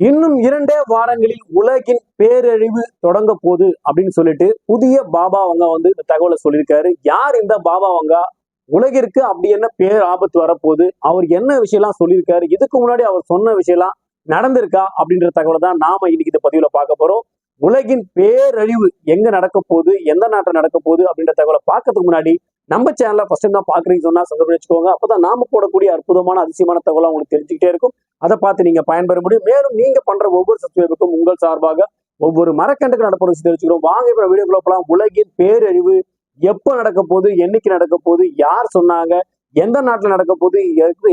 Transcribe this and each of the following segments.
இன்னும் இரண்டே வாரங்களில் உலகின் பேரழிவு தொடங்க போகுது அப்படின்னு சொல்லிட்டு புதிய பாபா வங்கா வந்து இந்த தகவலை சொல்லியிருக்காரு. யார் இந்த பாபா வங்கா? உலகிற்கு அப்படி என்ன பேர் ஆபத்து வரப்போகுது? அவர் என்ன விஷயம்லாம் சொல்லியிருக்காரு? இதுக்கு முன்னாடி அவர் சொன்ன விஷயம்லாம் நடந்திருக்கா? அப்படின்ற தகவலை தான் நாம இன்னைக்கு இந்த பதிவுல பார்க்க போறோம். உலகின் பேரழிவு எங்க நடக்க போகுது? எந்த நாட்டில் நடக்க போகுது? அப்படின்ற தகவலை பார்க்கறதுக்கு முன்னாடி நம்ம சேனலை ஃபர்ஸ்ட் டைம் தான் பாக்குறீங்க சொன்னா சந்தர்ப்பம் வச்சுக்கோங்க. அப்பதான் நாம போடக்கூடிய அற்புதமான அதிசயமான தகவலாக உங்களுக்கு தெரிஞ்சுக்கிட்டே இருக்கும். அதை பார்த்து நீங்க பயன்பெற முடியும். மேலும் நீங்க பண்ற ஒவ்வொரு சப்ஸ்கிரைபுக்கும் உங்கள் சார்பாக ஒவ்வொரு மரக்கண்டுக்கு நடப்பதை தெரிவிச்சுக்கிறோம் வாங்க இப்ப வீடியோக்குள்ள போலாம். உலகின் பேரழிவு எப்ப நடக்க போகுது? என்னைக்கு நடக்க போகுது? யார் சொன்னாங்க? எந்த நாட்டுல நடக்க போகுது?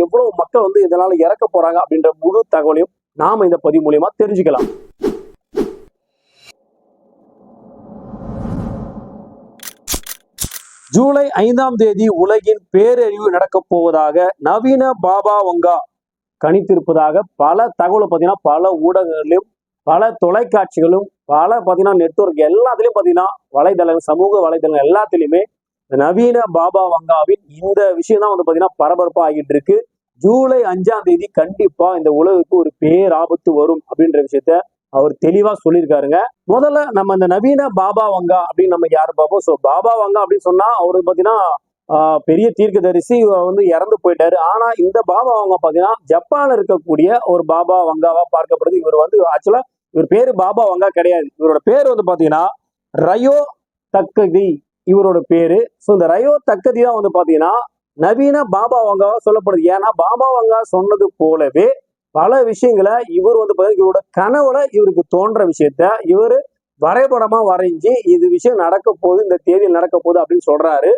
எவ்வளவு மக்கள் வந்து இதனால இறக்க போறாங்க? அப்படின்ற முழு தகவலையும் நாம இந்த பதிவு மூலியமா தெரிஞ்சுக்கலாம். ஜூலை ஐந்தாம் தேதி உலகின் பேரழிவு நடக்கப் போவதாக நவீன பாபா வங்கா கணித்திருப்பதாக பல தகவலை பார்த்தீங்கன்னா பல ஊடகங்களிலும் பல தொலைக்காட்சிகளும் பல பார்த்தீங்கன்னா நெட்வொர்க் எல்லாத்துலேயும் பார்த்தீங்கன்னா வலைதளங்கள் சமூக வலைதளங்கள் எல்லாத்துலேயுமே நவீன பாபா வங்காவின் இந்த விஷயம் தான் வந்து பார்த்தீங்கன்னா பரபரப்பாக ஆகிட்டு இருக்கு. ஜூலை அஞ்சாம் தேதி கண்டிப்பா இந்த உலகுக்கு ஒரு பேராபத்து வரும் அப்படின்ற விஷயத்த அவர் தெளிவா சொல்லியிருக்காருங்க. முதல்ல நம்ம இந்த நவீன பாபா வங்கா அப்படின்னு நம்ம யார் பார்ப்போம் ஸோ பாபா வங்கா அப்படின்னு சொன்னா அவரு பார்த்தீங்கன்னா பெரிய தீர்க்கதரிசி இவர் வந்து இறந்து போயிட்டாரு. ஆனா இந்த பாபா வங்கா பாத்தீங்கன்னா ஜப்பான்ல இருக்கக்கூடிய ஒரு பாபா வங்காவா பார்க்கப்படுது. இவர் வந்து ஆக்சுவலா இவர் பேரு பாபா வங்கா கிடையாது. இவரோட பேர் வந்து பாத்தீங்கன்னா ரயோ தக்கதி இவரோட பேரு. ஸோ இந்த ரயோ தக்கதி தான் வந்து பாத்தீங்கன்னா நவீன பாபா வங்காவா சொல்லப்படுது. ஏன்னா பாபா வங்கா சொன்னது போலவே பல விஷயங்களை இவர் வந்து இவரோட கனவுல இவருக்கு தோன்ற விஷயத்த இவர் வரைபடமா வரைஞ்சி இது விஷயம் நடக்க போகுது இந்த தேதியில் நடக்க போகுது அப்படின்னு சொல்றாரு.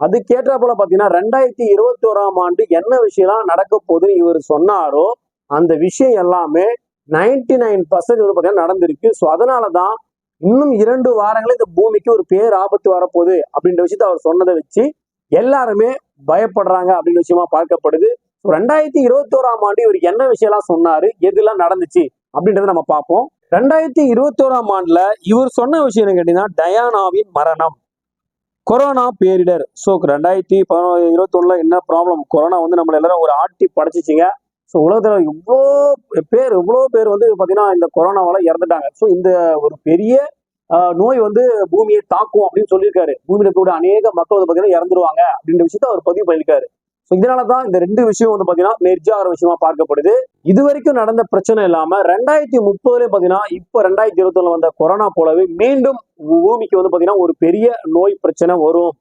அதுக்கேற்ற போல பாத்தீங்கன்னா ரெண்டாயிரத்தி இருபத்தி ஓராம் ஆண்டு என்ன விஷயம்லாம் நடக்க போகுதுன்னு இவர் சொன்னாரோ அந்த விஷயம் எல்லாமே நைன்டி நைன் பர்சன்ட் வந்து பாத்தீங்கன்னா நடந்திருக்கு. ஸோ அதனாலதான் இன்னும் இரண்டு வாரங்களே இந்த பூமிக்கு ஒரு பேர் ஆபத்து வரப்போகுது அப்படின்ற விஷயத்த அவர் சொன்னதை வச்சு எல்லாருமே பயப்படுறாங்க அப்படின்ற விஷயமா பார்க்கப்படுது. ஸோ ரெண்டாயிரத்தி இருபத்தோராம் ஆண்டு இவர் என்ன விஷயம்லாம் சொன்னாரு? எதுலாம் நடந்துச்சு? அப்படின்றத நம்ம பார்ப்போம். ரெண்டாயிரத்தி இருபத்தோராம் ஆண்டுல இவர் சொன்ன விஷயம் என்ன கேட்டீங்கன்னா டயானாவின் மரணம். கொரோனா பேரிடர். ஸோ ரெண்டாயிரத்தி இருபத்தொன்னுல என்ன ப்ராப்ளம் கொரோனா வந்து நம்மள எல்லாரும் ஒரு ஆட்டி படைச்சிச்சிங்க. ஸோ உலகத்தில் இவ்வளோ பேர் இவ்வளோ பேர் வந்து பார்த்தீங்கன்னா இந்த கொரோனாவால் இறந்துட்டாங்க. ஸோ இந்த ஒரு பெரிய நோய் வந்து பூமியை தாக்கும் அப்படின்னு சொல்லியிருக்காரு. பூமியில் இருக்கக்கூடிய அநேக மக்கள் வந்து பார்த்தீங்கன்னா இறந்துருவாங்க அப்படின்ற விஷயத்த அவர் பதிவு பண்ணியிருக்காரு. ஸோ இதனால தான் இந்த ரெண்டு விஷயம் வந்து பார்த்தீங்கன்னா நெர்ஜாகிற விஷயமா பார்க்கப்படுது. இது வரைக்கும் நடந்த பிரச்சனை இல்லாம ரெண்டாயிரத்தி முப்பதுலேயும் பார்த்தீங்கன்னா இப்போ ரெண்டாயிரத்தி இருபத்தொன்னு வந்த கொரோனா போலவே மீண்டும் பூமிக்கு வந்து பார்த்தீங்கன்னா ஒரு பெரிய நோய் பிரச்சனை வரும்.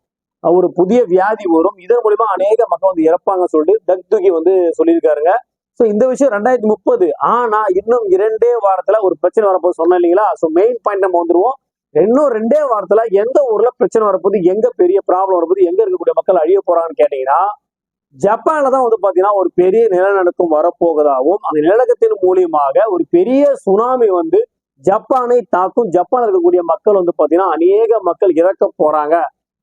ஒரு புதிய வியாதி வரும். இதன் மூலியமா அநேக மக்கள் வந்து இறப்பாங்க சொல்லிட்டு தக்துகி வந்து சொல்லியிருக்காருங்க. ஸோ இந்த விஷயம் ரெண்டாயிரத்தி முப்பது. ஆனா இன்னும் இரண்டே வாரத்துல ஒரு பிரச்சனை வரப்போது சொன்னேன் இல்லைங்களா? ஸோ மெயின் பாயிண்ட் நம்ம வந்துருவோம். இன்னும் ரெண்டே வாரத்துல எந்த ஊர்ல பிரச்சனை வரப்போது எங்க பெரிய ப்ராப்ளம் வரப்போது எங்க இருக்கக்கூடிய மக்கள் அழிய போறாங்கன்னு கேட்டீங்கன்னா ஜப்பான்ல தான் வந்து பாத்தீங்கன்னா ஒரு பெரிய நிலநடுக்கம் வரப்போவதாகவும் அந்த நிலநடுக்கத்தின் மூலியமாக ஒரு பெரிய சுனாமி வந்து ஜப்பானை தாக்கும் ஜப்பான் இருக்கக்கூடிய மக்கள் வந்து பாத்தீங்கன்னா அநேக மக்கள் இறக்க போறாங்க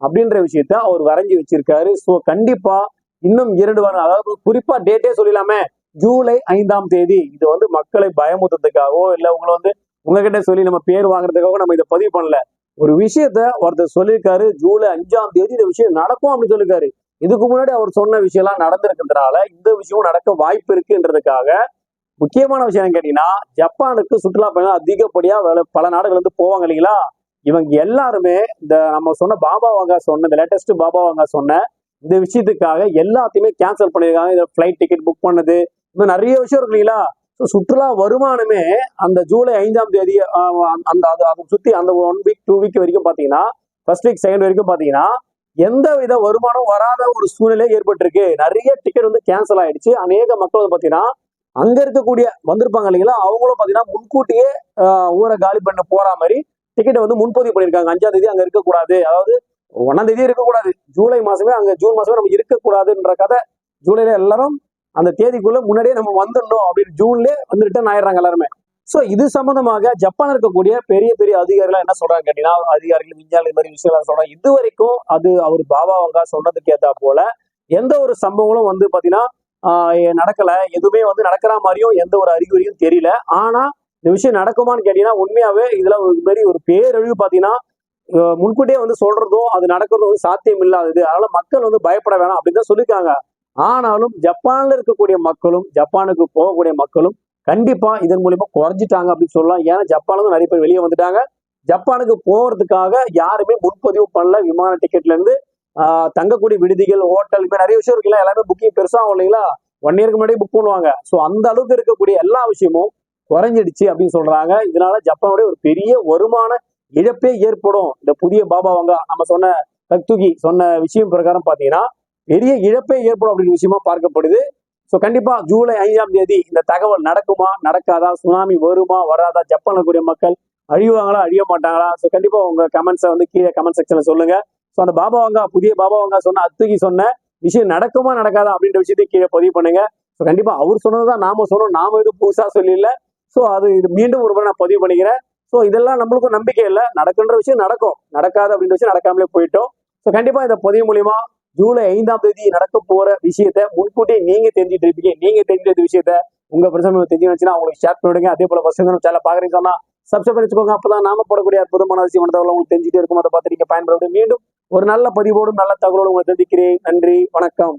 அப்படின்ற விஷயத்த அவர் வரைஞ்சி வச்சிருக்காரு. ஸோ கண்டிப்பா இன்னும் இரண்டு வாரம் அதாவது குறிப்பா டேட்டே சொல்லிடலாமே. ஜூலை ஐந்தாம் தேதி. இது வந்து மக்களை பயமுத்துறதுக்காகவோ இல்ல உங்களை வந்து உங்ககிட்ட சொல்லி நம்ம பேர் வாங்குறதுக்காக நம்ம இதை பதிவு பண்ணல. ஒரு விஷயத்த ஒருத்தர் சொல்லியிருக்காரு ஜூலை அஞ்சாம் தேதி இந்த விஷயம் நடக்கும் அப்படின்னு சொல்லியிருக்காரு. இதுக்கு முன்னாடி அவர் சொன்ன விஷயம்லாம் நடந்திருக்கிறதுனால இந்த விஷயமும் நடக்க வாய்ப்பு இருக்குன்றதுக்காக முக்கியமான விஷயம் என்னன்னு கேட்டீங்கன்னா ஜப்பானுக்கு சுற்றுலா பயணிகள் அதிகப்படியா பல நாடுகள் வந்து போவாங்க இல்லைங்களா? இவங்க எல்லாருமே இந்த நம்ம சொன்ன பாபா வாங்க சொன்ன இந்த லேட்டஸ்ட் பாபா வாங்க சொன்ன இந்த விஷயத்துக்காக எல்லாத்தையுமே கேன்சல் பண்ணியிருக்காங்க. இதை ஃப்ளைட் டிக்கெட் புக் பண்ணது இன்னும் நிறைய விஷயம் இருக்கு இல்லைங்களா? ஸோ சுற்றுலா வருமானமே அந்த ஜூலை ஐந்தாம் தேதி அந்த அது அதை சுற்றி அந்த ஒன் வீக் டூ வீக் வரைக்கும் பார்த்தீங்கன்னா ஃபர்ஸ்ட் வீக் செகண்ட் வரைக்கும் பார்த்தீங்கன்னா எந்த வித வருமானம் வராத ஒரு சூழ்நிலை ஏற்பட்டிருக்கு. நிறைய டிக்கெட் வந்து கேன்சல் ஆயிடுச்சு. அநேக மக்கள் வந்து பார்த்தீங்கன்னா அங்க இருக்கக்கூடிய வந்திருப்பாங்க இல்லைங்களா? அவங்களும் பார்த்தீங்கன்னா முன்கூட்டியே ஊரை காலி பண்ண போற மாதிரி டிக்கெட்டை வந்து முன்பதிவு பண்ணியிருக்காங்க. அஞ்சாம் தேதி அங்க இருக்கக்கூடாது. அதாவது ஒன்னாம் தேதி இருக்கக்கூடாது. ஜூலை மாசமே அங்க ஜூன் மாசமே நம்ம இருக்கக்கூடாதுன்ற கதை ஜூலைல எல்லாரும் அந்த தேதிக்குள்ள முன்னாடியே நம்ம வந்துடணும் அப்படின்னு ஜூன்லேயே வந்து ரிட்டர்ன் ஆயிடுறாங்க எல்லாருமே. சோ இது சம்பந்தமாக ஜப்பான் இருக்கக்கூடிய பெரிய பெரிய அதிகாரிகள் என்ன சொல்றாங்க கேட்டீங்கன்னா அதிகாரிகள் விஞ்ஞானி மாதிரி விஷயம் சொல்றாங்க. இது வரைக்கும் அது அவர் பாபா வங்கா சொன்னதுக்கு ஏத்தா போல எந்த ஒரு சம்பவங்களும் வந்து பாத்தீங்கன்னா நடக்கல. எதுவுமே வந்து நடக்கிற மாதிரியும் எந்த ஒரு அறிகுறியும் தெரியல. ஆனா இந்த விஷயம் நடக்குமான்னு கேட்டீங்கன்னா உண்மையாவே இதுல ஒரு மாதிரி ஒரு பேரழிவு பாத்தீங்கன்னா முன்கூட்டியே வந்து சொல்றதும் அது நடக்கிறதும் வந்து சாத்தியம் இல்லாதது அதனால மக்கள் வந்து பயப்பட வேணாம் அப்படின்னு தான் சொல்லியிருக்காங்க. ஆனாலும் ஜப்பான்ல இருக்கக்கூடிய மக்களும் ஜப்பானுக்கு போகக்கூடிய மக்களும் கண்டிப்பா இதன் மூலியமா குறைஞ்சிட்டாங்க அப்படின்னு சொல்லலாம். ஏன்னா ஜப்பான்ல நிறைய பேர் வெளியே வந்துட்டாங்க. ஜப்பானுக்கு போகிறதுக்காக யாருமே முன்பதிவு பண்ணல. விமான டிக்கெட்ல இருந்து தங்கக்கூடிய விடுதிகள் ஹோட்டல் இப்போ நிறைய விஷயம் இருக்குல்ல. எல்லாமே புக்கிங் பெருசா ஆகும் இல்லைங்களா? ஒன் இயருக்கு முன்னாடி புக் பண்ணுவாங்க. ஸோ அந்த அளவுக்கு இருக்கக்கூடிய எல்லா விஷயமும் குறைஞ்சிடுச்சு அப்படின்னு சொல்றாங்க. இதனால ஜப்பானுடைய ஒரு பெரிய வருமான இழப்பே ஏற்படும். இந்த புதிய பாபா வங்கா நம்ம சொன்ன கக்துகி சொன்ன விஷயம் பிரகாரம் பார்த்தீங்கன்னா பெரிய இழப்பே ஏற்படும் அப்படிங்கிற விஷயமா பார்க்கப்படுது. ஸோ கண்டிப்பா ஜூலை ஐந்தாம் தேதி இந்த தகவல் நடக்குமா நடக்காதா சுனாமி வருமா வராதா ஜப்பான்ல கூடிய மக்கள் அழிவாங்களா அழிய மாட்டாங்களா? ஸோ கண்டிப்பா உங்க கமெண்ட்ஸை வந்து கீழே கமெண்ட் செக்ஷன்ல சொல்லுங்க. ஸோ அந்த பாபா வங்கா புதிய பாபா வங்கா சொன்ன அத்துக்கு சொன்ன விஷயம் நடக்குமா நடக்காதா அப்படின்ற விஷயத்தையும் கீழே பதிவு பண்ணுங்க. ஸோ கண்டிப்பா அவர் சொன்னதுதான் நாம சொன்னோம் நாம எதுவும் புதுசா சொல்லல ஸோ அது இது மீண்டும் ஒரு முறை நான் பதிவு பண்ணிக்கிறேன். ஸோ இதெல்லாம் நம்மளுக்கும் நம்பிக்கை இல்லை. நடக்குன்ற விஷயம் நடக்கும். நடக்காது அப்படின்ற விஷயம் நடக்காமலே போயிட்டோம். ஸோ கண்டிப்பா இந்த பதிவு மூலியமா ஜூலை ஐந்தாம் தேதி நடக்க போற விஷயத்த முன்கூட்டியே நீங்க தெரிஞ்சுட்டு இருப்பீங்க. நீங்க தெரிஞ்ச விஷயத்த உங்க பிரச்சனை தெரிஞ்சு வச்சுன்னா ஷேர் பண்ணிவிடுங்க அதே போல பசங்க சேனல் பாக்குறீங்க சொன்னா சப்ஸ்கிரைப் பண்ணிச்சுக்கோங்க அப்பதான் நாம போடக்கூடிய அற்புதமான விஷயம் தகவல் உங்களுக்கு தெரிஞ்சுட்டே இருக்கும் அதை பார்த்து நீங்க பயன்படுத்த மீண்டும் ஒரு நல்ல பதிவோடும் நல்ல தகவலோடு உங்களை தெரிவிக்கிறேன் நன்றி. வணக்கம்.